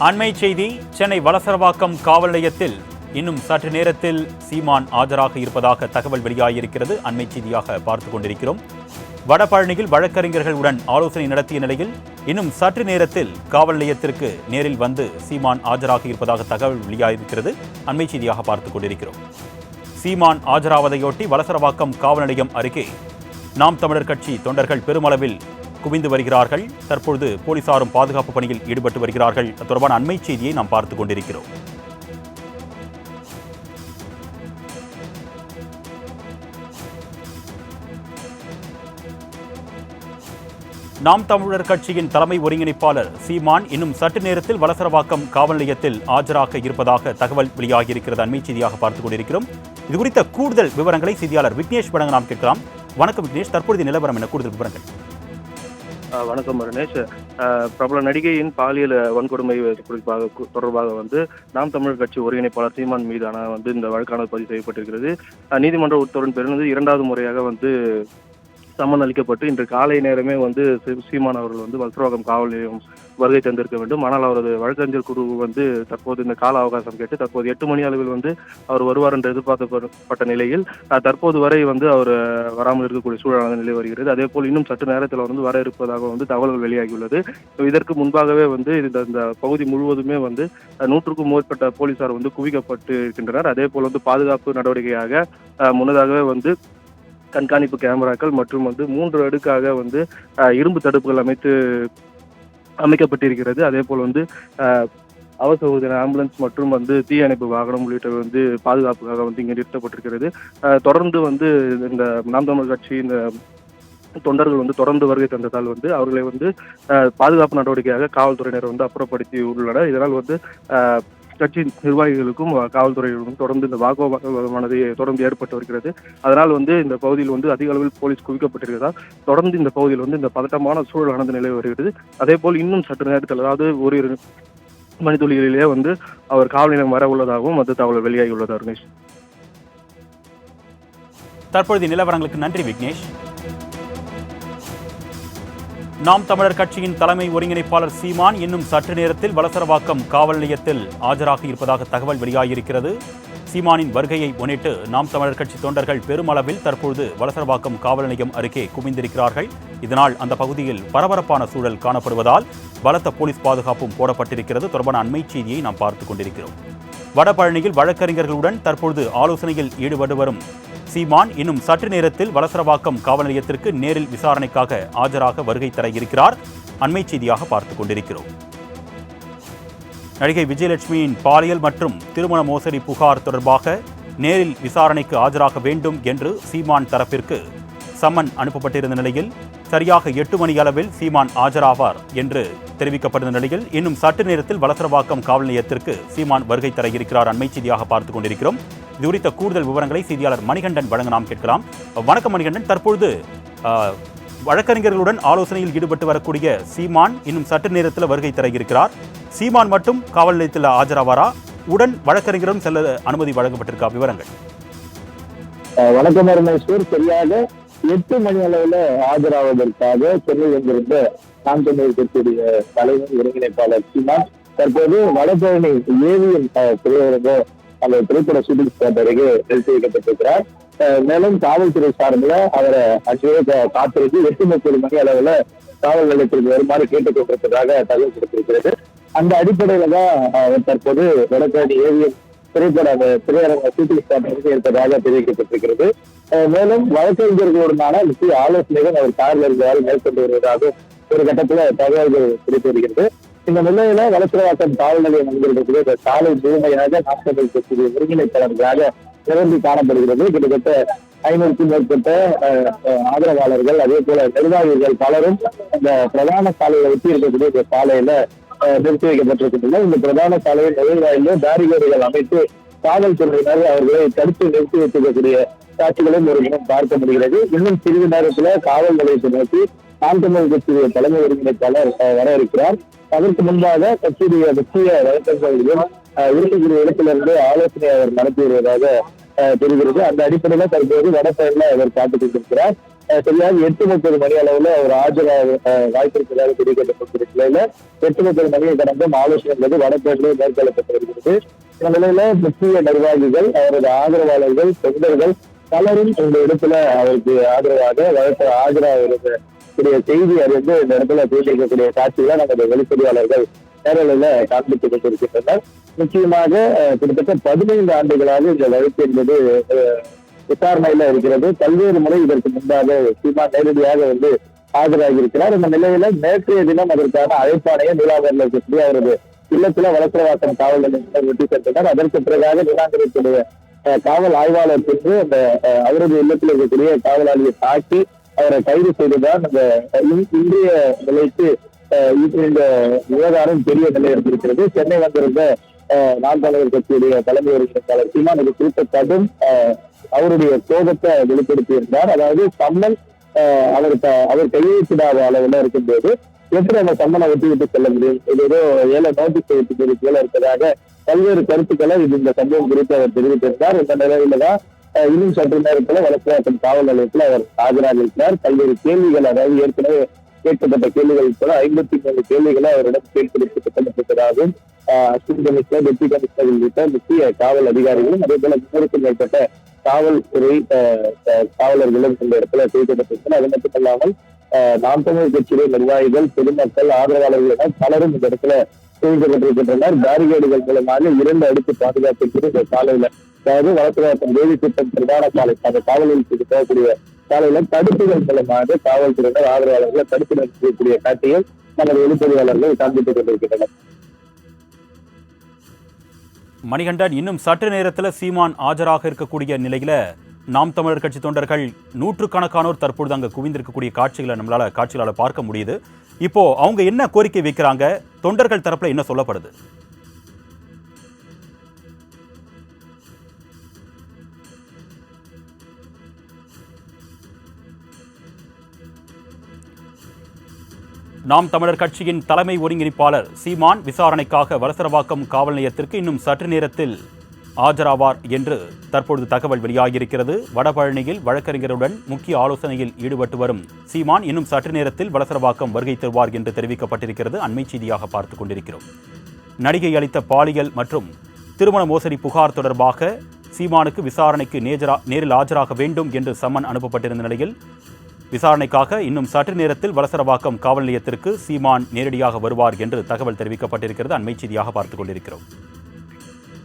அண்மை செய்தி சென்னை வலசரவாக்கம் காவல் நிலையத்தில் இன்னும் சற்று நேரத்தில் சீமான் ஆஜராக இருப்பதாக தகவல் வெளியாகியிருக்கிறது. அண்மை செய்தியாக பார்த்துக் கொண்டிருக்கிறோம். வடபழனியில் வழக்கறிஞர்களுடன் ஆலோசனை நடத்திய நிலையில் இன்னும் சற்று நேரத்தில் காவல் நிலையத்திற்கு நேரில் வந்து சீமான் ஆஜராக இருப்பதாக தகவல் வெளியாகியிருக்கிறது. அண்மை செய்தியாக பார்த்துக் கொண்டிருக்கிறோம். சீமான் ஆஜராவதையொட்டி வலசரவாக்கம் காவல் நிலையம் அருகே நாம் தமிழர் கட்சி தொண்டர்கள் பெருமளவில் குவிந்து வருகிறார்கள். தற்பொழுது போலீசாரும் பாதுகாப்பு பணியில் ஈடுபட்டு வருகிறார்கள். தொடர்பான அண்மை செய்தியை நாம் பார்த்துக் கொண்டிருக்கிறோம். நாம் தமிழர் கட்சியின் தலைமை ஒருங்கிணைப்பாளர் சீமான் இன்னும் சற்று நேரத்தில் வலசரவாக்கம் காவல் நிலையத்தில் ஆஜராக இருப்பதாக தகவல் வெளியாகியிருக்கிறது. அண்மை செய்தியாக பார்த்துக் கொண்டிருக்கிறோம். இது குறித்த கூடுதல் விவரங்களை செய்தியாளர் விக்னேஷ் வழங்க நாம் கேட்கலாம். வணக்கம் விக்னேஷ். தற்பொழுது நிலவரம் என கூடுதல் விவரங்கள். வணக்கம் ரமேஷ். பிரபல நடிகையின் பாலியல் வன்கொடுமை குறிப்பாக தொடர்பாக வந்து நாம் தமிழர் கட்சி ஒருங்கிணைப்பாளர் சீமான் மீதான வந்து இந்த வழக்கானது பதிவு செய்யப்பட்டிருக்கிறது. நீதிமன்ற உத்தரவின் பெருந்து இரண்டாவது முறையாக வந்து சம்மன் அளிக்கப்பட்டு இன்று காலை நேரமே வந்து சீமான் அவர்கள் வந்து வல்சரவாக்கம் காவல் நிலையம் வருகை தந்திருக்க வேண்டும். ஆனால் அவரது வழக்கறிஞர் குழு வந்து தற்போது இந்த கால அவகாசம் கேட்டு தற்போது எட்டு மணி அளவில் வந்து அவர் வருவார் என்று எதிர்பார்க்கப்பட்ட நிலையில் தற்போது வரை வந்து அவர் வராமல் இருக்கக்கூடிய சூழலான நிலை வருகிறது. அதே போல் இன்னும் சற்று நேரத்தில் வந்து வர இருப்பதாக வந்து தகவல்கள் வெளியாகியுள்ளது. இதற்கு முன்பாகவே வந்து இந்த இந்த பகுதி முழுவதுமே வந்து நூற்றுக்கும் மேற்பட்ட போலீசார் வந்து குவிக்கப்பட்டு இருக்கின்றனர். அதே போல் வந்து பாதுகாப்பு நடவடிக்கையாக முன்னதாகவே வந்து கண்காணிப்பு கேமராக்கள் மற்றும் வந்து மூன்று அடுக்காக வந்து இரும்பு தடுப்புகள் அமைத்து அமைக்கப்பட்டிருக்கிறது. அதே போல் வந்து அவசர உதவி ஆம்புலன்ஸ் மற்றும் வந்து தீயணைப்பு வாகனம் உள்ளிட்டவை வந்து பாதுகாப்புக்காக வந்து இங்கே நிறுத்தப்பட்டிருக்கிறது. தொடர்ந்து வந்து இந்த நாம் தமிழர் கட்சி இந்த தொண்டர்கள் வந்து தொடர்ந்து வருகை தந்ததால் வந்து அவர்களை வந்து பாதுகாப்பு நடவடிக்கையாக காவல்துறையினர் வந்து அப்புறப்படுத்தி உள்ளனர். இதனால் வந்து கட்சி நிர்வாகிகளுக்கும் காவல்துறையினருக்கும் தொடர்ந்து இந்த வாக்குவாதமானது தொடர்ந்து ஏற்பட்டு வருகிறது. அதனால் வந்து இந்த பகுதியில் வந்து அதிக அளவில் போலீஸ் குவிக்கப்பட்டிருக்கிறதால் தொடர்ந்து இந்த பகுதியில் வந்து இந்த பதட்டமான சூழலானது நிலை வருகிறது. அதே போல் இன்னும் சற்று நேரத்தில் அதாவது ஒரு மணித்துளிகளிலே வந்து அவர் காவல் நிலையம் வர உள்ளதாகவும் அந்த தகவல் வெளியாகி உள்ளது அருணேஷ். தற்பொழுது நிலவரங்களுக்கு நன்றி விக்னேஷ். நாம் தமிழர் கட்சியின் தலைமை ஒருங்கிணைப்பாளர் சீமான் இன்னும் சற்று நேரத்தில் வலசரவாக்கம் காவல் நிலையத்தில் ஆஜராக இருப்பதாக தகவல் வெளியாகியிருக்கிறது. சீமானின் வருகையை முன்னிட்டு நாம் தமிழர் கட்சி தொண்டர்கள் பெருமளவில் தற்பொழுது வலசரவாக்கம் காவல் நிலையம் அருகே குவிந்திருக்கிறார்கள். இதனால் அந்த பகுதியில் பரபரப்பான சூழல் காணப்படுவதால் பலத்த போலீஸ் பாதுகாப்பும் போடப்பட்டிருக்கிறது. தொடர்பான அண்மை செய்தியை நாம் பார்த்துக் கொண்டிருக்கிறோம். வடபழனியில் வழக்கறிஞர்களுடன் தற்பொழுது ஆலோசனையில் ஈடுபட்டு வரும் சீமான் இன்னும் சற்று நேரத்தில் வலசரவாக்கம் காவல் நிலையத்திற்கு நேரில் விசாரணைக்காக ஆஜராக வருகை தர இருக்கிறார். அண்மை செய்தியாக பார்த்துக் கொண்டிருக்கிறோம். நடிகை விஜயலட்சுமியின் பாலியல் மற்றும் திருமண மோசடி புகார் தொடர்பாக நேரில் விசாரணைக்கு ஆஜராக வேண்டும் என்று சீமான் தரப்பிற்கு சம்மன் அனுப்பப்பட்டிருந்த நிலையில் சரியாக எட்டு மணி அளவில் சீமான் ஆஜராவார் என்று தெரிவிக்கப்பட்டிருந்த நிலையில் இன்னும் சற்று நேரத்தில் வலசரவாக்கம் காவல் நிலையத்திற்கு சீமான் வருகை தர இருக்கிறார். அண்மை செய்தியாக பார்த்துக் கொண்டிருக்கிறோம். இது குறித்த கூடுதல் விவரங்களை செய்தியாளர் மணிகண்டன் வழங்க நாம் கேட்கலாம். வணக்கம் மணிகண்டன். தற்பொழுது வழக்கறிஞர்களுடன் ஆலோசனையில் ஈடுபட்டு வரக்கூடிய சீமான் இன்னும் சற்று நேரத்தில் வருகை தர இருக்கிறார். சீமான் மட்டும் காவல் நிலையத்தில் ஆஜராவாரா? உடன் வழக்கறிஞரும் செல்ல அனுமதி வழங்கப்பட்டிருக்கா? விவரங்கள். வணக்கம் சரியாக எட்டு மணி அளவுல ஆஜராவதற்காக சென்னை வந்திருந்த நாம் தமிழர் கட்சியுடைய தலைவர் ஒருங்கிணைப்பாளர் சீமான் தற்போது வடபழனி ஏவிஎம் திரையரங்க அந்த திரைப்பட ஷூட்டிங் ஸ்பாட் அருகே நிறுத்தி வைக்கப்பட்டிருக்கிறார். மேலும் காவல்துறை சார்பில் அவரை அங்கே காத்திருக்கு எட்டு முப்பது மணி அளவுல காவல் நிலையத்திற்கு வருமாறு கேட்டுக் கொண்டிருப்பதாக தகவல் கொடுத்திருக்கிறது. அந்த அடிப்படையில தான் அவர் தற்போது வடபழனி ஏவிஎம் திரைப்பட திரையரங்க ஷூட்டிங் ஸ்டார்ட் இருப்பதாக தெரிவிக்கப்பட்டிருக்கிறது. மேலும் வழக்கறிஞர்களுடனான முக்கிய ஆலோசனைகள் அவர் காரில் இருந்ததால் மேற்கொண்டு வருவதாக ஒரு கட்டத்துல தகவல்கள் கிடைத்து வருகிறது இந்த நிலையில வளசரவாக்கம் காவல் நிலையம் இந்த சாலை முழுமையாக நாட்கள் கட்சியுடைய ஒருங்கிணைப்பாளர்களாக நிரம்பி காணப்படுகிறது. கிட்டத்தட்ட ஐநூறுக்கும் மேற்பட்ட ஆதரவாளர்கள் அதே போல நிர்வாகிகள் பலரும் இந்த பிரதான சாலையை ஒட்டி இருக்கக்கூடிய இந்த சாலையில நிறுத்தி வைக்கப்பட்டிருக்கின்றன. இந்த பிரதான சாலையின் நுழைவாயிலும் பேரிகேடுகள் அமைத்து காவல்துறையினர் அவர்களை தடுத்து நிறுத்தி வைத்திருக்கக்கூடிய காட்சிகளும் ஒரு தினம் பார்க்க முடிகிறது. இன்னும் சிறிது நேரத்துல காவல் நிலையத்தை நோக்கி நாம் தமிழ் கட்சியுடைய தலைமை ஒருங்கிணைப்பாளர் அஹ், வர இருக்கிறார். அதற்கு முன்பாக கட்சியுடைய முக்கிய வழக்கறிஞர்களும் அஹ், இருக்கக்கூடிய இடத்திலிருந்து ஆலோசனை அவர் நடத்தி வருவதாக அஹ், தெரிகிறது. அந்த அடிப்படையில தற்போது வடசெயல அவர் காத்துக் கொண்டிருக்கிறார். சரியாக எட்டு முப்பது மணி அளவுல அவர் ஆஜராக அஹ், வாய்ப்பு இருப்பதாக தெரிவிக்கப்பட்டிருக்கிற நிலையில எட்டு முப்பது மணியை கடந்தும் ஆலோசனை என்பது வடபேட்டிலே மேற்கொள்ளப்பட்டிருக்கிறது. இந்த நிலையில முக்கிய நிர்வாகிகள் அவரது ஆதரவாளர்கள் தொண்டர்கள் பலரும் இந்த இடத்துல அவருக்கு ஆதரவாக வழக்கு ஆஜராக இருக்கக்கூடிய செய்தி அறிந்து இந்த இடத்துல பேசியிருக்கக்கூடிய காட்சிகளை நமது வெளிப்படையாளர்கள் நேரலையில காண்பித்துக் கொண்டிருக்கின்றனர். முக்கியமாக கிட்டத்தட்ட பதினைந்து ஆண்டுகளாக இந்த வழக்கு என்பது விசாரணையில இருக்கிறது. பல்வேறு முறை இதற்கு முன்பாக சீமா நேரடியாக வந்து ஆஜராகி இருக்கிறார் இந்த நிலையில நேற்றைய தினம் அதற்கான அழைப்பாணையை நீலாங்கரில் இருக்கக்கூடிய அவரது இல்லத்துல வளசரவாக்கம் காவல் நிலையத்தினர் வெட்டி சென்றனர் அதற்கு பிறகாக நீலாங்கரத்துடைய காவல் ஆய்வாளர் சென்று அந்த அவரது இல்லத்தில் இருக்கக்கூடிய காவலாளியை தாக்கி அவரை கைது செய்துதான் அந்த இன்றைய நிலைக்கு இந்த விவகாரம் பெரிய நிலை இருந்திருக்கிறது சென்னை வந்திருந்த அஹ், நாம் தலைவர் கட்சியுடைய தலைமை ஒருங்கிணைப்பாளர் சீமான் இது குறித்த கடும் அவருடைய கோபத்தை வெளிப்படுத்தியிருந்தார். அதாவது சம்மன் அவர் அவர் கையெழுத்திடாத அளவுல இருக்கும்போது எப்படி அந்த சம்மனை ஒட்டி விட்டு செல்ல முடியும்? இது ஏதோ ஏழை நோட்டீஸ் வைத்து கீழே இருப்பதாக பல்வேறு கருத்துக்களை இது இந்த சம்பவம் குறித்து அவர் தெரிவித்திருந்தார். இந்த நிலையில தான் இன்னும் சற்று நேரத்தில் வளர்ச்சியாக்கம் காவல் நிலையத்தில் அவர் ஆஜராக இருக்கிறார். பல்வேறு கேள்விகள் அதாவது ஏற்கனவே கேட்கப்பட்ட கேள்விகள் போல ஐம்பத்தி மூணு கேள்விகளை அவரிடம் கேட்பதற்கு திட்டமிட்டிருப்பதாகவும் அசிஸ்டன்ட் கமிஷனர் டெப்டி கமிஷனர் உள்ளிட்ட முக்கிய காவல் அதிகாரிகளும் அதே போல முன்னூறுக்கும் மேற்பட்ட காவல்துறை காவலர்களும் இந்த இடத்துல கேட்கப்பட்டிருக்கிறார் அது மட்டும் இல்லாமல் நாம் தமிழ் கட்சியுடைய நிர்வாகிகள் பொதுமக்கள் ஆதரவாளர்கள் என பலரும் இந்த இடத்துல குவிக்கப்பட்டிருக்கின்றனர் பேரிகேடுகள் மூலமாக இரண்டு அடுக்கு பாதுகாப்பு இந்த சாலையில அதாவது வளர்த்துவாக்கம் தேவி திட்டம் பிரதான சாலை அந்த காவல் நிலையத்துக்கு போகக்கூடிய சாலையில தடுப்புகள் மூலமாக காவல்துறையினர் ஆதரவாளர்களை தடுப்பு நிறுத்தக்கூடிய காட்சியை நமது வெளிப்படையாளர்கள் காண்பித்துக் கொண்டிருக்கின்றனர். மணிகண்டன் இன்னும் சற்று நேரத்தில் சீமான் ஆஜராக இருக்கக்கூடிய நிலையில் நாம் தமிழர் கட்சி தொண்டர்கள் நூற்றுக்கணக்கானோர் தற்பொழுது அங்கே குவிந்திருக்கக்கூடிய காட்சிகளை நம்மளால காட்சிகளால பார்க்க முடியுது. இப்போ அவங்க என்ன கோரிக்கை வைக்கிறாங்க? தொண்டர்கள் தரப்புல என்ன சொல்லப்படுது? நாம் தமிழர் கட்சியின் தலைமை ஒருங்கிணைப்பாளர் சீமான் விசாரணைக்காக வலசரவாக்கம் காவல் நிலையத்திற்கு இன்னும் சற்று நேரத்தில் ஆஜராவார் என்று தற்பொழுது தகவல் வெளியாகியிருக்கிறது. வடபழனியில் வழக்கறிஞருடன் முக்கிய ஆலோசனையில் ஈடுபட்டு வரும் சீமான் இன்னும் சற்று நேரத்தில் வலசரவாக்கம் வருகை தருவார் என்று தெரிவிக்கப்பட்டிருக்கிறது. அண்மை செய்தியாக பார்த்துக் கொண்டிருக்கிறோம். நடிகை அளித்த பாலியல் மற்றும் திருமண மோசடி புகார் தொடர்பாக சீமானுக்கு விசாரணைக்கு நேஜரா- நேரில் ஆஜராக வேண்டும் என்று சம்மன் அனுப்பப்பட்டிருந்த நிலையில் விசாரணைக்காக இன்னும் சற்று நேரத்தில் வலசரவாக்கம் காவல் நிலையத்திற்கு சீமான் நேரடியாக வருவார் என்று தகவல் தெரிவிக்கப்பட்டிருக்கிறது. அண்மை செய்தியாக பார்த்துக் கொண்டிருக்கிறோம்.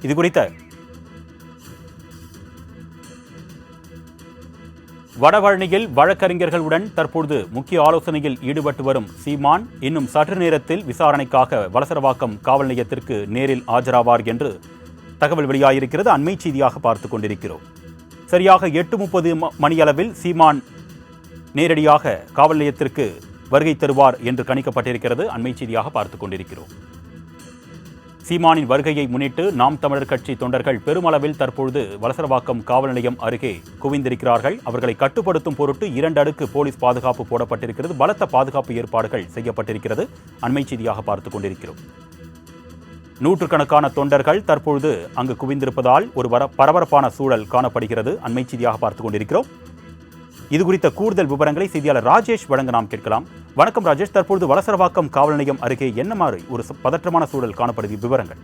இது குறித்த வடபழனியில் வழக்கறிஞர்களுடன் தற்பொழுது முக்கிய ஆலோசனையில் ஈடுபட்டு வரும் சீமான் இன்னும் சற்று நேரத்தில் விசாரணைக்காக வலசரவாக்கம் காவல் நிலையத்திற்கு நேரில் ஆஜராவார் என்று தகவல் வெளியாகியிருக்கிறது அண்மை செய்தியாக பார்த்துக் கொண்டிருக்கிறோம். சரியாக எட்டு முப்பது மணியளவில் சீமான் நேரடியாக காவல் நிலையத்திற்கு வருகை தருவார் என்று கணிக்கப்பட்டிருக்கிறது. அண்மை செய்தியாக பார்த்துக் கொண்டிருக்கிறோம். சீமானின் வருகையை முன்னிட்டு நாம் தமிழர் கட்சி தொண்டர்கள் பெருமளவில் தற்பொழுது வலசரவாக்கம் காவல் நிலையம் அருகே குவிந்திருக்கிறார்கள். அவர்களை கட்டுப்படுத்தும் பொருட்டு இரண்டு அடுக்கு போலீஸ் பாதுகாப்பு போடப்பட்டிருக்கிறது. பலத்த பாதுகாப்பு ஏற்பாடுகள் செய்யப்பட்டிருக்கிறது. அண்மை செய்தியாக பார்த்துக் கொண்டிருக்கிறோம். நூற்றுக்கணக்கான தொண்டர்கள் தற்பொழுது அங்கு குவிந்திருப்பதால் ஒரு வர பரபரப்பான சூழல் காணப்படுகிறது. அண்மை செய்தியாக பார்த்துக் கொண்டிருக்கிறோம். இது குறித்த கூடுதல் விவரங்களை செய்தியாளர் ராஜேஷ் வழங்க நாம் கேட்கலாம். வணக்கம் ராஜேஷ். தற்பொழுது வலசரவாக்கம் காவல் நிலையம் அருகே என்ன மாதிரி ஒரு பதற்றமான சூழல் காணப்படுது விவரங்கள்.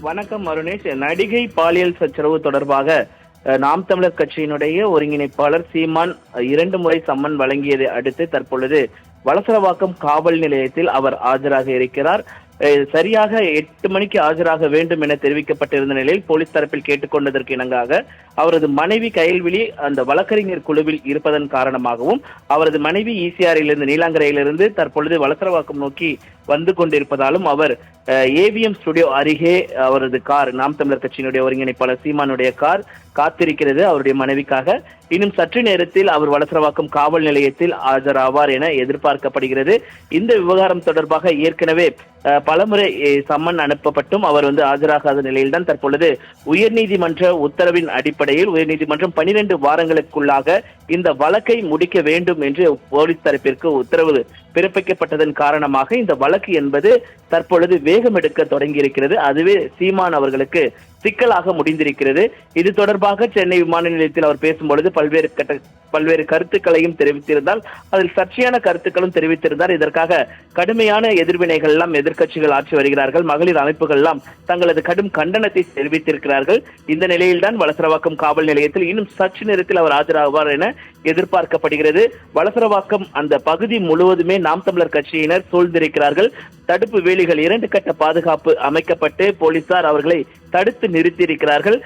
வணக்கம் அருணேஷ். நடிகை பாலியல் சச்சரவு தொடர்பாக அஹ், நாம் தமிழர் கட்சியினுடைய ஒருங்கிணைப்பாளர் சீமான் இரண்டு முறை சம்மன் வழங்கியதை அடுத்து தற்பொழுது வலசரவாக்கம் காவல் நிலையத்தில் அவர் ஆஜராக இருக்கிறார். சரியாக எட்டு மணிக்கு ஆஜராக வேண்டும் என தெரிவிக்கப்பட்டிருந்த நிலையில் போலீஸ் தரப்பில் கேட்டுக்கொண்டதற்கு இணங்காக அவரது மனைவி கயல்விழி அந்த வழக்கறிஞர் குழுவில் இருப்பதன் காரணமாகவும் அவரது மனைவி ஈசிஆரிலிருந்து நீலாங்கரையிலிருந்து தற்பொழுது வலசரவாக்கம் நோக்கி வந்து கொண்டிருப்பதாலும் அவர் ஏவிஎம் ஸ்டுடியோ அருகே அவரது கார் நாம் தமிழர் கட்சியினுடைய ஒருங்கிணைப்பாளர் சீமானுடைய கார் காத்திருக்கிறது அவருடைய மனைவிக்காக. இன்னும் சற்று நேரத்தில் அவர் வலசரவாக்கம் காவல் நிலையத்தில் ஆஜராவார் என எதிர்பார்க்கப்படுகிறது. இந்த விவகாரம் தொடர்பாக ஏற்கனவே பலமுறை சம்மன் அனுப்பப்பட்டும் அவர் வந்து ஆஜராகாத நிலையில்தான் தற்பொழுது உயர்நீதிமன்ற உத்தரவின் அடிப்படையில் உயர்நீதிமன்றம் பனிரெண்டு வாரங்களுக்குள்ளாக இந்த வழக்கை முடிக்க வேண்டும் என்று போலீஸ் தரப்பிற்கு உத்தரவு பிறப்பிக்கப்பட்டதன் காரணமாக இந்த வழக்கு என்பது தற்பொழுது வேகம் எடுக்க தொடங்கி இருக்கிறது அதுவே சீமான் அவர்களுக்கு சிக்கலாக முடிந்திருக்கிறது. இது தொடர்பாக சென்னை விமான நிலையத்தில் அவர் பேசும்பொழுது பல்வேறு கட்ட பல்வேறு கருத்துக்களையும் தெரிவித்திருந்தால் அதில் சர்ச்சையான கருத்துக்களும் தெரிவித்திருந்தார். இதற்காக கடுமையான எதிர்வினைகள் எல்லாம் எதிர்க்கட்சிகள் ஆற்றி வருகிறார்கள். மகளிர் அமைப்புகள் எல்லாம் தங்களது கடும் கண்டனத்தை தெரிவித்திருக்கிறார்கள். இந்த நிலையில்தான் வலசரவாக்கம் காவல் நிலையத்தில் இன்னும் சற்று நேரத்தில் அவர் ஆஜராவார் என எதிர்பார்க்கப்படுகிறது. வலசரவாக்கம் அந்த பகுதி முழுவதுமே நாம் தமிழர் கட்சியினர் சூழ்ந்திருக்கிறார்கள். தடுப்பு வேலிகள் இரண்டு கட்ட பாதுகாப்பு அமைக்கப்பட்டு போலீசார் அவர்களை தடுத்து நிறுத்தியிருக்கிறார்கள்.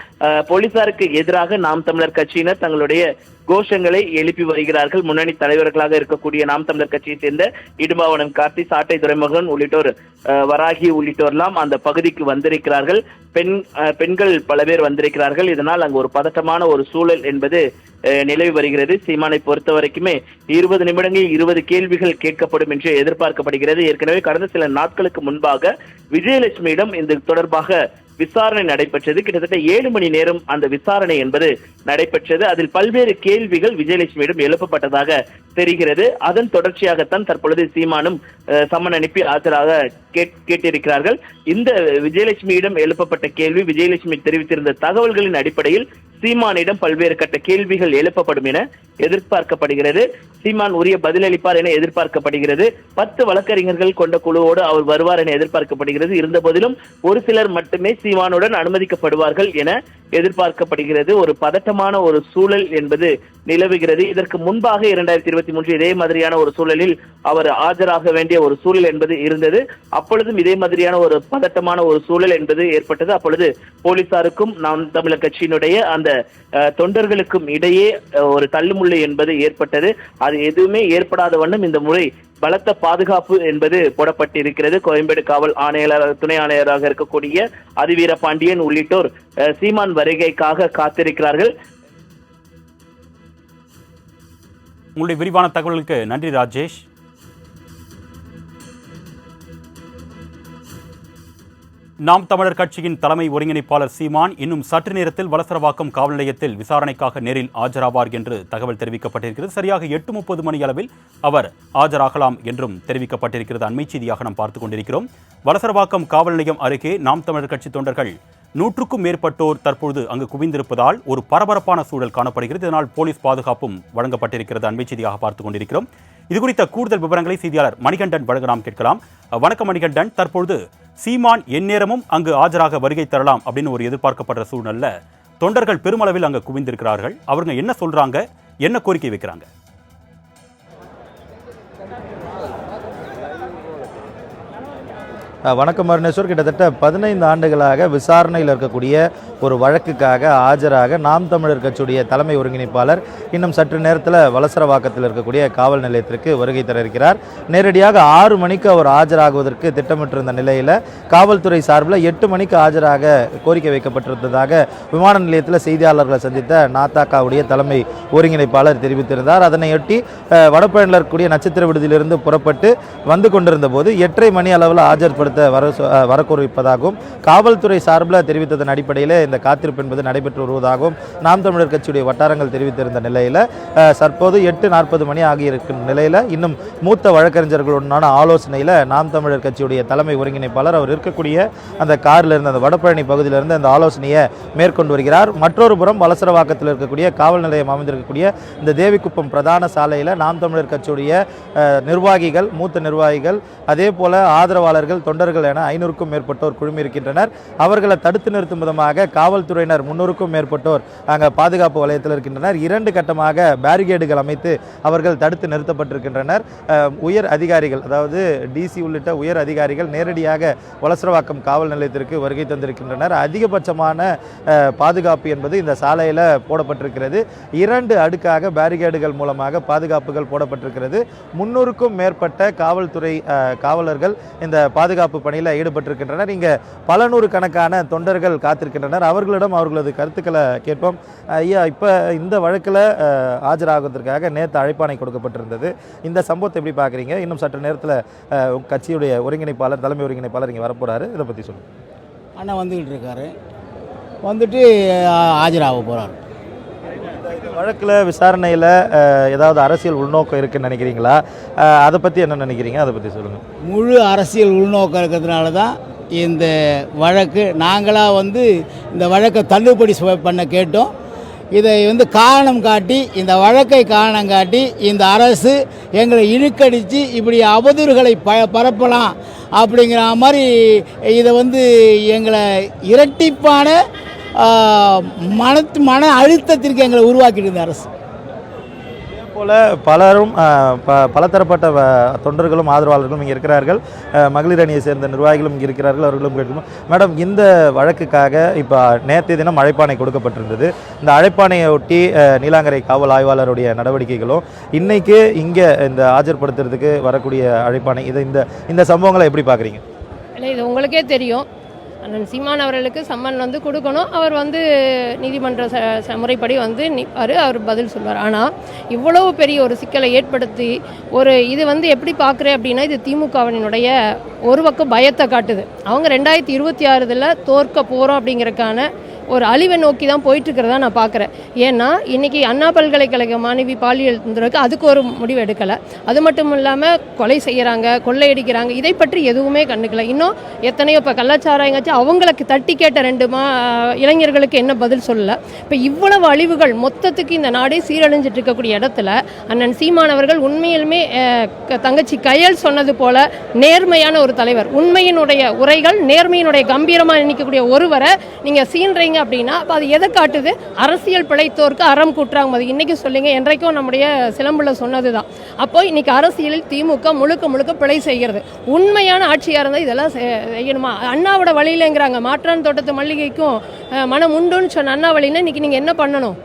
போலீசாருக்கு எதிராக நாம் தமிழர் கட்சியினர் தங்களுடைய கோஷங்களை எழுப்பி வருகிறார்கள். முன்னணி தலைவர்களாக இருக்கக்கூடிய நாம் தமிழர் கட்சியை சேர்ந்த இடுமாவனம் கார்த்தி சாட்டை துறைமுகன் உள்ளிட்டோர் அஹ், வராகி உள்ளிட்டோர்லாம் அந்த பகுதிக்கு வந்திருக்கிறார்கள். பெண் பெண்கள் பல பேர் வந்திருக்கிறார்கள். இதனால் அங்கு ஒரு பதட்டமான ஒரு சூழல் என்பது நிலவி வருகிறது. சீமானை பொறுத்த வரைக்குமே இருபது நிமிடங்களில் இருபது கேள்விகள் கேட்கப்படும் என்று எதிர்பார்க்கப்படுகிறது. ஏற்கனவே கடந்த சில நாட்களுக்கு முன்பாக விஜயலட்சுமியிடம் இது தொடர்பாக விசாரணை நடைபெற்றது. கிட்டத்தட்ட ஏழு மணி நேரம் அந்த விசாரணை என்பது நடைபெற்றது. அதில் பல்வேறு கேள்விகள் விஜயலட்சுமியிடம் எழுப்பப்பட்டதாக தெரிகிறது. அதன் தொடர்ச்சியாகத்தான் தற்பொழுது சீமானும் சம்மன் அனுப்பி ஆஜராக கேட்- கேட்டிருக்கிறார்கள். இந்த விஜயலட்சுமியிடம் எழுப்பப்பட்ட கேள்வி விஜயலட்சுமி தெரிவித்திருந்த தகவல்களின் அடிப்படையில் சீமானிடம் பல்வேறு கட்ட கேள்விகள் எழுப்பப்படும் என எதிர்பார்க்கப்படுகிறது. சீமான் உரிய பதிலளிப்பார் என எதிர்பார்க்கப்படுகிறது. பத்து வழக்கறிஞர்கள் கொண்ட குழுவோடு அவர் வருவார் என எதிர்பார்க்கப்படுகிறது. இருந்த போதிலும் ஒரு சிலர் மட்டுமே சீமானுடன் அனுமதிக்கப்படுவார்கள் என எதிர்பார்க்கப்படுகிறது. ஒரு பதட்டமான ஒரு சூழல் என்பது நிலவுகிறது. இதற்கு முன்பாக இரண்டாயிரத்தி இருபத்தி மூன்று இதே மாதிரியான ஒரு சூழலில் அவர் ஆஜராக வேண்டிய ஒரு சூழல் என்பது இருந்தது. அப்பொழுதும் இதே மாதிரியான ஒரு பதட்டமான ஒரு சூழல் என்பது ஏற்பட்டது. அப்பொழுது போலீசாருக்கும் நாம் தமிழர் கட்சியினுடைய அந்த தொண்டர்களுக்கும் இடையே ஒரு தள்ளுமுள்ள என்பது ஏற்பட்டது. அது எதுவுமே ஏற்படாத வண்ணம் இந்த முறை பலத்த பாதுகாப்பு என்பது போடப்பட்டிருக்கிறது. கோயம்பேடு காவல் ஆணையாளர் துணை ஆணையராக இருக்கக்கூடிய அதிவீர பாண்டியன் உள்ளிட்டோர் சீமான் வருகைக்காக காத்திருக்கிறார்கள். உங்களுடைய விரிவான தகவலுக்கு நன்றி ராஜேஷ். நாம் தமிழர் கட்சியின் தலைமை ஒருங்கிணைப்பாளர் சீமான் இன்னும் சற்று நேரத்தில் வலசரவாக்கம் காவல் நிலையத்தில் விசாரணைக்காக நேரில் ஆஜராவார் என்று தகவல் தெரிவிக்கப்பட்டிருக்கிறது. சரியாக எட்டு முப்பது மணி அளவில் அவர் ஆஜராகலாம் என்றும் தெரிவிக்கப்பட்டிருக்கிறது. அண்மை செய்தியாக நாம் பார்த்துக் கொண்டிருக்கிறோம். வலசரவாக்கம் காவல் நிலையம் அருகே நாம் தமிழர் கட்சி தொண்டர்கள் நூற்றுக்கும் மேற்பட்டோர் தற்பொழுது அங்கு குவிந்திருப்பதால் ஒரு பரபரப்பான சூழல் காணப்படுகிறது. இதனால் போலீஸ் பாதுகாப்பும் வழங்கப்பட்டிருக்கிறது. அண்மை செய்தியாக பார்த்துக் கொண்டிருக்கிறோம். இது குறித்த கூடுதல் விவரங்களை செய்தியாளர் மணிகண்டன் வழங்க நாம் கேட்கலாம். வணக்கம் மணிகண்டன். தற்பொழுது சீமான் எந்நேரமும் அங்கு ஆஜராக வருகை தரலாம் அப்படின்னு ஒரு எதிர்பார்க்கப்படுற சூழ்நிலை தொண்டர்கள் பெருமளவில் அங்கு குவிந்திருக்கிறார்கள். அவங்க என்ன சொல்றாங்க? என்ன கோரிக்கை வைக்கிறாங்க? வணக்கம் அருணேஸ்வர். கிட்டத்தட்ட பதினைந்து ஆண்டுகளாக விசாரணையில் இருக்கக்கூடிய ஒரு வழக்குக்காக ஆஜராக நாம் தமிழர் கட்சியுடைய தலைமை ஒருங்கிணைப்பாளர் இன்னும் சற்று நேரத்தில் வலசரவாக்கத்தில் இருக்கக்கூடிய காவல் நிலையத்திற்கு வருகை தர இருக்கிறார். நேரடியாக ஆறு மணிக்கு அவர் ஆஜராகுவதற்கு திட்டமிட்டிருந்த நிலையில் காவல்துறை சார்பில் எட்டு மணிக்கு ஆஜராக கோரிக்கை வைக்கப்பட்டிருந்ததாக விமான நிலையத்தில் செய்தியாளர்களை சந்தித்த நாத்தாக்காவுடைய தலைமை ஒருங்கிணைப்பாளர் தெரிவித்திருந்தார். அதனையொட்டி அஹ், இருக்கக்கூடிய நட்சத்திர விடுதியிலிருந்து புறப்பட்டு வந்து கொண்டிருந்த போது எட்டரை மணி அளவில் ஆஜர்படுத்த வர சொ- வரக்கூறிப்பதாகவும் காவல்துறை சார்பில் தெரிவித்ததன் அடிப்படையில் இந்த காத்திருப்பு என்பது நடைபெற்று வருவதாகவும் நாம் தமிழர் கட்சியுடைய வட்டாரங்கள் தெரிவித்திருந்த நிலையில் தற்போது எட்டு நாற்பது மணி ஆகியிருக்கும் நிலையில் இன்னும் மூத்த வழக்கறிஞர்களுடனான ஆலோசனையில் நாம் தமிழர் கட்சியுடைய தலைமை ஒருங்கிணைப்பாளர் அவர் இருக்கக்கூடிய அந்த காரில் இருந்து அந்த வடபழனி பகுதியிலிருந்து அந்த ஆலோசனையை மேற்கொண்டு வருகிறார். மற்றொரு புறம் வலசரவாக்கத்தில் இருக்கக்கூடிய காவல் நிலையம் அமைந்திருக்கக்கூடிய இந்த தேவிக்குப்பம் பிரதான சாலையில் நாம் தமிழர் கட்சியுடைய நிர்வாகிகள் மூத்த நிர்வாகிகள் அதே போல ஆதரவாளர்கள் தொண்டர்கள் என ஐநூறுக்கும் மேற்பட்டோர் குழுமி இருக்கின்றனர் அவர்களை தடுத்து நிறுத்தும் விதமாக காவல்துறையினர் முன்னூறுக்கும் மேற்பட்டோர் அங்கே பாதுகாப்பு வலயத்தில் இருக்கின்றனர். இரண்டு கட்டமாக பேரிகேடுகள் அமைத்து அவர்கள் தடுத்து நிறுத்தப்பட்டிருக்கின்றனர். உயர் அதிகாரிகள் அதாவது டிசி உள்ளிட்ட உயர் அதிகாரிகள் நேரடியாக வலசரவாக்கம் காவல் நிலையத்திற்கு வருகை தந்திருக்கின்றனர். அதிகபட்சமான பாதுகாப்பு என்பது இந்த சாலையில் போடப்பட்டிருக்கிறது. இரண்டு அடுக்காக பேரிகேடுகள் மூலமாக பாதுகாப்புகள் போடப்பட்டிருக்கிறது. முன்னூறுக்கும் மேற்பட்ட காவல்துறை காவலர்கள் இந்த பாதுகாப்பு பணியில் ஈடுபட்டிருக்கின்றனர். இங்கே பல நூறு கணக்கான தொண்டர்கள் காத்திருக்கின்றனர். அவர்களிடம் அவர்களது கருத்துக்களை கேட்போம். ஐயா இப்போ இந்த வழக்கில் ஆஜராகுவதற்காக நேற்று அழைப்பாணை கொடுக்கப்பட்டிருந்தது. இந்த சம்பவத்தை எப்படி பார்க்குறீங்க இன்னும் சற்று நேரத்தில் கட்சியுடைய ஒருங்கிணைப்பாளர் தலைமை ஒருங்கிணைப்பாளர் இங்கே வரப்போகிறாரு இதை பற்றி சொல்லுங்கள் அண்ணன் வந்துக்கிட்டு இருக்காரு. வந்துட்டு ஆஜராக போகிறார் வழக்கில் விசாரணையில் ஏதாவது அரசியல் உள்நோக்கம் இருக்குன்னு நினைக்கிறீங்களா? அதை பற்றி என்ன நினைக்கிறீங்க? அதை பற்றி சொல்லுங்கள் முழு அரசியல் உள்நோக்கம் இருக்கிறதுனால தான் இந்த வழக்கு நாங்களாக வந்து இந்த வழக்கை தள்ளுபடி பண்ண கேட்டோம். இதை வந்து காரணம் காட்டி இந்த வழக்கை காரணம் காட்டி இந்த அரசு எங்களை இழுக்கடித்து இப்படி அவதூறுகளை ப பரப்பலாம் அப்படிங்கிற மாதிரி இதை வந்து எங்களை இரட்டிப்பான மன மனத்து மன அழுத்தத்திற்கு எங்களை உருவாக்கிட்டு இருந்த அரசு. போல் பலரும் ப பலதரப்பட்ட வ- தொண்டர்களும் ஆதரவாளர்களும் இங்கே இருக்கிறார்கள். மகளிர் அணியை சேர்ந்த நிர்வாகிகளும் இங்கே இருக்கிறார்கள் அவர்களும் கேட்கணும். மேடம் இந்த வழக்குக்காக இப்போ நேற்றைய தினம் அழைப்பாணை கொடுக்கப்பட்டிருந்தது. இந்த அழைப்பாணையை ஒட்டி நீலாங்கரை காவல் ஆய்வாளருடைய நடவடிக்கைகளும் இன்றைக்கு இங்கே இந்த ஆஜர்படுத்துறதுக்கு வரக்கூடிய அழைப்பாணை. இதை இந்த இந்த சம்பவங்களை எப்படி பார்க்குறீங்க? இல்லை இது உங்களுக்கே தெரியும். அண்ணன் சீமான் அவர்களுக்கு சம்மன் வந்து கொடுக்கணும். அவர் வந்து நீதிமன்ற ச ச- முறைப்படி வந்து நிற்பார் அவர் பதில் சொல்வார். ஆனால் இவ்வளவு பெரிய ஒரு சிக்கலை ஏற்படுத்தி ஒரு இது வந்து எப்படி பார்க்குறேன் அப்படின்னா இது திமுகவினுடைய ஒரு பக்கம் பயத்தை காட்டுது. அவங்க ரெண்டாயிரத்தி இருபத்தி ஆறுதில் தோற்க போகிறோம் அப்படிங்கறதுக்கான ஒரு அழிவை நோக்கி தான் போயிட்டுருக்கிறதா நான் பார்க்குறேன். ஏன்னா இன்னைக்கு அண்ணா பல்கலைக்கழக மாணவி பாலியல் தொந்தரவுக்கு அதுக்கு ஒரு முடிவு எடுக்கலை. அது மட்டும் இல்லாமல் கொலை செய்கிறாங்க கொள்ளையடிக்கிறாங்க இதை பற்றி எதுவுமே கண்டுக்கல. இன்னும் எத்தனையோ இப்போ கள்ளச்சாராயங்காச்சும் அவங்களுக்கு தட்டி கேட்ட ரெண்டு மா இளைஞர்களுக்கு என்ன பதில் சொல்லலை. இப்போ இவ்வளவு அழிவுகள் மொத்தத்துக்கு இந்த நாடே சீரழிஞ்சிட்டு இருக்கக்கூடிய இடத்துல அண்ணன் சீமானவர்கள் உண்மையிலுமே க- தங்கச்சி கையல் சொன்னது போல நேர்மையான ஒரு தலைவர். உண்மையினுடைய உரைகள் நேர்மையினுடைய கம்பீரமாக நிற்கக்கூடிய ஒருவரை நீங்கள் சீன்றீங்க அப்படின்னா இப்போ அது எதை காட்டுது? அரசியல் பிழைத்தோருக்கு அறம் கூட்டுறாங்க அது இன்னைக்கு சொல்லுங்க என்றைக்கும் நம்முடைய சிலம்புல சொன்னது தான் அப்போ இன்னைக்கு அரசியலில் திமுக முழுக்க முழுக்க பிழை செய்கிறது. உண்மையான ஆட்சியாக இருந்தால் இதெல்லாம் செய்யணுமா? அண்ணாவோட வழியிலங்கிறாங்க. மாற்றான் தோட்டத்து மல்லிகைக்கும் மனம் உண்டுன்னு சொன்ன அண்ணா வழின்னா இன்னைக்கு நீங்கள் என்ன பண்ணணும்?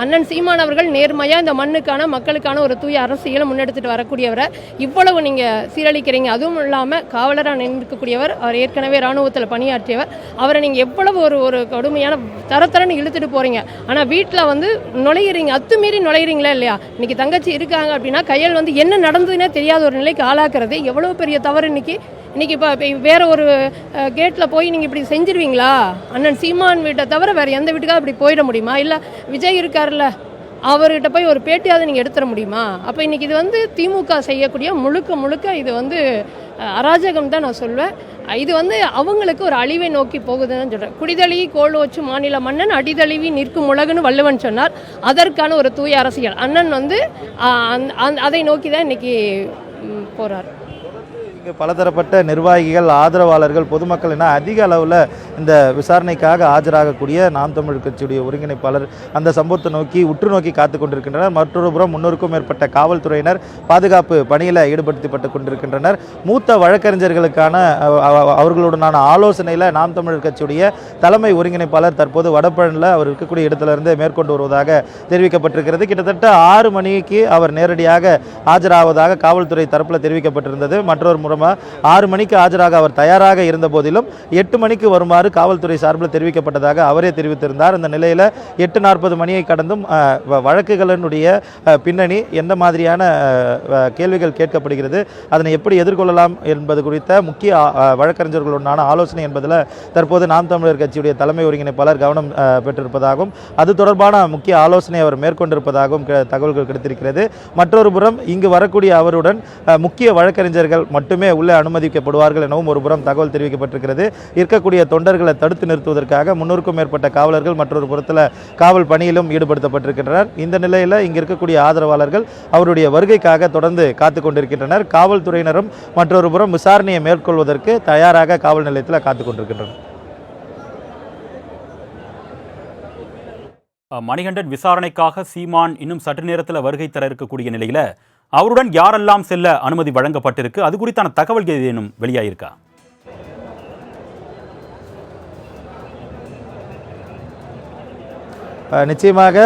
அண்ணன் சீமான் அவர்கள் நேர்மையாக இந்த மண்ணுக்கான மக்களுக்கான ஒரு தூய அரசியலை முன்னெடுத்துட்டு வரக்கூடியவரை இவ்வளவு நீங்கள் சீரழிக்கிறீங்க. அதுவும் இல்லாமல் காவலராக நின்றுக்கக்கூடியவர் அவர் ஏற்கனவே இராணுவத்தில் பணியாற்றியவர். அவரை நீங்கள் எவ்வளவு ஒரு ஒரு கடுமையான தரத்தரன்னு இழுத்துட்டு போகிறீங்க ஆனால் வீட்டில் வந்து நுழையிறீங்க அத்துமீறி நுழையிறீங்களா இல்லையா? இன்னைக்கு தங்கச்சி இருக்காங்க அப்படின்னா கையல் வந்து என்ன நடந்ததுன்னே தெரியாத ஒரு நிலைக்கு ஆளாக்குறது எவ்வளோ பெரிய தவறு இன்னைக்கு? இன்றைக்கி இப்போ வேற ஒரு கேட்டில் போய் நீங்கள் இப்படி செஞ்சிருவீங்களா? அண்ணன் சீமான் வீட்டை தவிர வேறு எந்த வீட்டுக்காவது இப்படி போயிட முடியுமா? இல்லை விஜய் இருக்கார்ல அவர்கிட்ட போய் ஒரு பேட்டியாவது நீங்கள் எடுத்துட முடியுமா? அப்போ இன்றைக்கி இது வந்து திமுக செய்யக்கூடிய முழுக்க முழுக்க இது வந்து அராஜகம் தான் நான் சொல்வேன். இது வந்து அவங்களுக்கு ஒரு அழிவை நோக்கி போகுதுன்னு சொல்கிறேன் குடிதழுவி கோல் வச்சு மாநில மன்னன் அடிதழுவி நிற்கும் உலகுன்னு வள்ளுவன் சொன்னார். அதற்கான ஒரு தூய அரசியல். அண்ணன் வந்து அந் அதை நோக்கி தான் இன்னைக்கு போகிறார் இங்கே பலதரப்பட்ட நிர்வாகிகள் ஆதரவாளர்கள் பொதுமக்கள் என அதிக அளவில் இந்த விசாரணைக்காக ஆஜராகக்கூடிய நாம் தமிழ் கட்சியுடைய ஒருங்கிணைப்பாளர் அந்த சம்பவத்தை நோக்கி உற்று நோக்கி காத்து கொண்டிருக்கின்றனர். மற்றொரு புறம் முன்னூறுக்கும் மேற்பட்ட காவல்துறையினர் பாதுகாப்பு பணியில் ஈடுபடுத்தப்பட்டு கொண்டிருக்கின்றனர். மூத்த வழக்கறிஞர்களுக்கான அவர்களுடனான ஆலோசனையில் நாம் தமிழர் கட்சியுடைய தலைமை ஒருங்கிணைப்பாளர் தற்போது வடபழனில் அவர் இருக்கக்கூடிய இடத்திலிருந்து மேற்கொண்டு வருவதாக தெரிவிக்கப்பட்டிருக்கிறது. கிட்டத்தட்ட ஆறு மணிக்கு அவர் நேரடியாக ஆஜராவதாக காவல்துறை தரப்பில் தெரிவிக்கப்பட்டிருந்தது. மற்றொரு முறமாக ஆறு மணிக்கு ஆஜராக அவர் தயாராக இருந்த போதிலும் எட்டு மணிக்கு வருமாறு காவல்துறை சார்பில் தெரிவிக்கப்பட்டதாக அவரே தெரிவித்திருந்தார். இந்த நிலையில் எட்டு நாற்பது மணியை கடந்தும் வழக்குகளினுடைய பின்னணி எந்த மாதிரியான கேள்விகள் கேட்கப்படுகிறது அதனை எப்படி எதிர்கொள்ளலாம் என்பது குறித்த முக்கிய வழக்கறிஞர்களுடனான ஆலோசனை என்பதில் தற்போது நாம் தமிழர் கட்சியுடைய தலைமை ஒருங்கிணைப்பாளர் கவனம் பெற்றிருப்பதாகவும் அது தொடர்பான முக்கிய ஆலோசனை அவர் மேற்கொண்டிருப்பதாகவும் தகவல்கள் கிடைத்திருக்கிறது. மற்றொரு புறம் இங்கு வரக்கூடிய அவருடன் முக்கிய வழக்கறிஞர்கள் மட்டுமே உள்ளே அனுமதிக்கப்படுவார்கள் எனவும் ஒரு புறம் தகவல் தெரிவிக்கப்பட்டிருக்கிறது. இருக்கக்கூடிய தொண்டர் தொண்டர்களை தடுத்து நிறுத்துவதற்காக முன்னூறுக்கும் மேற்பட்ட காவலர்கள் மற்றொரு புறத்தில் காவல் பணியிலும் ஈடுபடுத்தப்பட்டிருக்கின்றனர். இந்த நிலையில் இங்கே இருக்கக்கூடிய ஆதரவாளர்கள் அவருடைய வருகைக்காக தொடர்ந்து காத்து கொண்டிருக்கின்றனர். காவல்துறையினரும் மற்றொரு புறம் விசாரணையை மேற்கொள்வதற்கு தயாராக காவல் நிலையத்தில் காத்து கொண்டிருக்கின்றனர். மணிகண்டன் விசாரணைக்காக சீமான் இன்னும் சற்று நேரத்தில் வருகை தர இருக்கக்கூடிய நிலையில் அவருடன் யாரெல்லாம் செல்ல அனுமதி வழங்கப்பட்டிருக்கு? அது குறித்தான தகவல் ஏதேனும் வெளியாயிருக்கா? நிச்சயமாக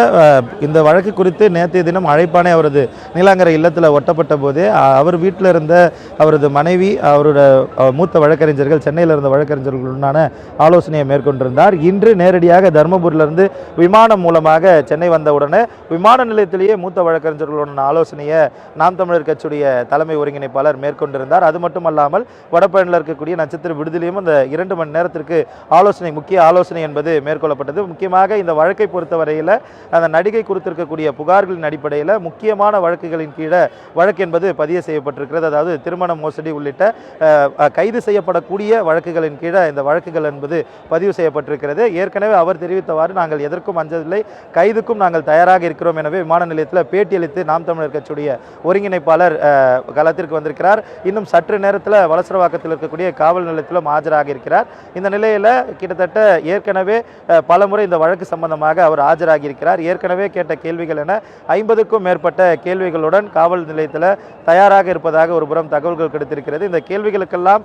இந்த வழக்கு குறித்து நேற்றைய தினம் அழைப்பானே அவரது நீலாங்கரை இல்லத்தில் ஒட்டப்பட்ட போதே அவர் வீட்டில் இருந்த அவரது மனைவி அவரோட மூத்த வழக்கறிஞர்கள் சென்னையில் இருந்த வழக்கறிஞர்களுடனான ஆலோசனையை மேற்கொண்டிருந்தார். இன்று நேரடியாக தருமபுரியிலிருந்து விமானம் மூலமாக சென்னை வந்தவுடனே விமான நிலையத்திலேயே மூத்த வழக்கறிஞர்களுடனான ஆலோசனையை நாம் தமிழர் கட்சியுடைய தலைமை ஒருங்கிணைப்பாளர் மேற்கொண்டிருந்தார். அது மட்டுமல்லாமல் வடபழனியில் இருக்கக்கூடிய நட்சத்திர விடுதலையும் அந்த இரண்டு மணி நேரத்திற்கு ஆலோசனை முக்கிய ஆலோசனை என்பது மேற்கொள்ளப்பட்டது. முக்கியமாக இந்த வழக்கை பொறுத்த பொறுத்தவரையில் அந்த நடிகை குறித்திருக்கக்கூடிய புகார்களின் அடிப்படையில் முக்கியமான வழக்குகளின் கீழே வழக்கு என்பது பதிவு செய்யப்பட்டிருக்கிறது. அதாவது திருமண மோசடி உள்ளிட்ட கைது செய்யப்படக்கூடிய வழக்குகளின் கீழே இந்த வழக்குகள் என்பது பதிவு செய்யப்பட்டிருக்கிறது. ஏற்கனவே அவர் தெரிவித்தவாறு நாங்கள் எதற்கும் அஞ்சதில்லை கைதுக்கும் நாங்கள் தயாராக இருக்கிறோம். எனவே விமான நிலையத்தில் பேட்டியளித்து நாம் தமிழர் கட்சியுடைய ஒருங்கிணைப்பாளர் களத்திற்கு வந்திருக்கிறார். இன்னும் சற்று நேரத்தில் வலசரவாக்கத்தில் இருக்கக்கூடிய காவல் நிலையத்திலும் ஆஜராக இருக்கிறார். இந்த நிலையில் கிட்டத்தட்ட ஏற்கனவே பலமுறை இந்த வழக்கு சம்பந்தமாக அவர் அவர் இருக்கிறார் ஏற்கனவே கேட்ட கேள்விகள் என ஐம்பதுக்கும் மேற்பட்ட கேள்விகளுடன் காவல் நிலையத்தில் தயாராக இருப்பதாக ஒரு புறம் தகவல்கள் கிடைத்திருக்கிறது. இந்த கேள்விகளுக்கெல்லாம்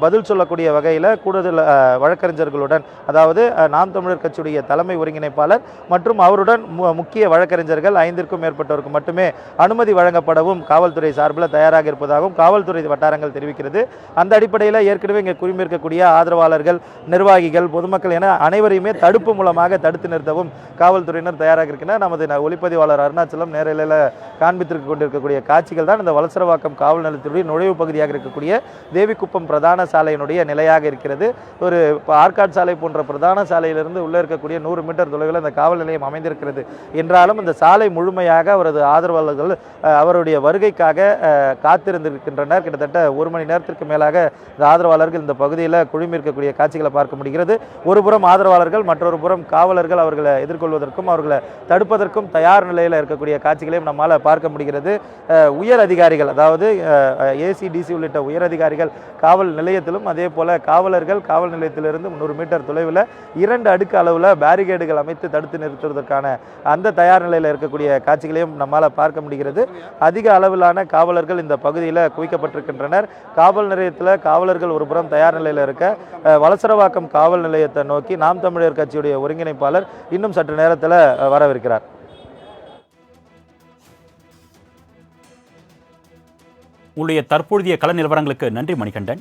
பதில் சொல்லக்கூடிய வகையில் கூடுதல் வழக்கறிஞர்களுடன் அதாவது நாம் தமிழர் கட்சியுடைய தலைமை ஒருங்கிணைப்பாளர் மற்றும் அவருடன் மு- முக்கிய வழக்கறிஞர்கள் ஐந்திற்கும் மேற்பட்டோருக்கு மட்டுமே அனுமதி வழங்கப்படவும் காவல்துறை சார்பில் தயாராக இருப்பதாகவும் காவல்துறை வட்டாரங்கள் தெரிவிக்கிறது. அந்த அடிப்படையில் ஏற்கனவே இங்கே குழுமியிருக்கக்கூடிய ஆதரவாளர்கள் நிர்வாகிகள் பொதுமக்கள் என அனைவரையுமே தடுப்பு மூலமாக தடுத்து நிறுத்தவும் காவல்துறையினர் தயாராக இருக்கின்றனர் நமது ஒளிப்பதிவாளர் அருணாச்சலம் நேரலையில் காண்பித்திருக்க கொண்டிருக்கக்கூடிய காட்சிகள் தான் இந்த வலசரவாக்கம் காவல் நிலையத்தினுடைய நுழைவு பகுதியாக இருக்கக்கூடிய தேவிக்குப்பம் பிரதான சாலையினுடைய நிலையாக இருக்கிறது. ஒரு ஆற்காட் ஆற்காடு சாலை போன்ற பிரதான சாலையிலிருந்து உள்ளே இருக்கக்கூடிய நூறு மீட்டர் தொலைவில் இந்த காவல் நிலையம் அமைந்திருக்கிறது. என்றாலும் இந்த சாலை முழுமையாக அவரது ஆதரவாளர்கள் அவருடைய வருகைக்காக காத்திருந்திருக்கின்றனர். கிட்டத்தட்ட ஒரு மணி நேரத்திற்கு மேலாக இந்த ஆதரவாளர்கள் இந்த பகுதியில் குழுமி இருக்கக்கூடிய காட்சிகளை பார்க்க முடிகிறது. ஒரு புறம் ஆதரவாளர்கள் மற்றொரு புறம் காவலர்கள் அவர்களை கொள்வதற்கும் அவர்களை தடுப்பதற்கும் தயார் நிலையில் இருக்கக்கூடிய காட்சிகளையும் நம்மால் பார்க்க முடிகிறது. உயர் அதிகாரிகள் அதாவது ஏசிடிசி உள்ளிட்ட உயர் அதிகாரிகள் காவல் நிலையத்திலும் அதே போல் காவலர்கள் காவல் நிலையத்திலிருந்து முந்நூறு மீட்டர் தொலைவில் இரண்டு அடுக்கு அளவில் பேரிகேடுகள் அமைத்து தடுத்து நிறுத்துவதற்கான அந்த தயார் நிலையில் இருக்கக்கூடிய காட்சிகளையும் நம்மால் பார்க்க முடிகிறது. அதிக அளவிலான காவலர்கள் இந்த பகுதியில் குவிக்கப்பட்டிருக்கின்றனர். காவல் நிலையத்தில் காவலர்கள் ஒரு புறம் தயார் நிலையில் இருக்க அஹ், வலசரவாக்கம் காவல் நிலையத்தை நோக்கி நாம் தமிழர் கட்சியுடைய ஒருங்கிணைப்பாளர் இன்னும் சற்று நேரத்தில் வரவிருக்கிறார். உங்களுடைய தற்பொழுதைய கள நிலவரங்களுக்கு நன்றி மணிகண்டன்.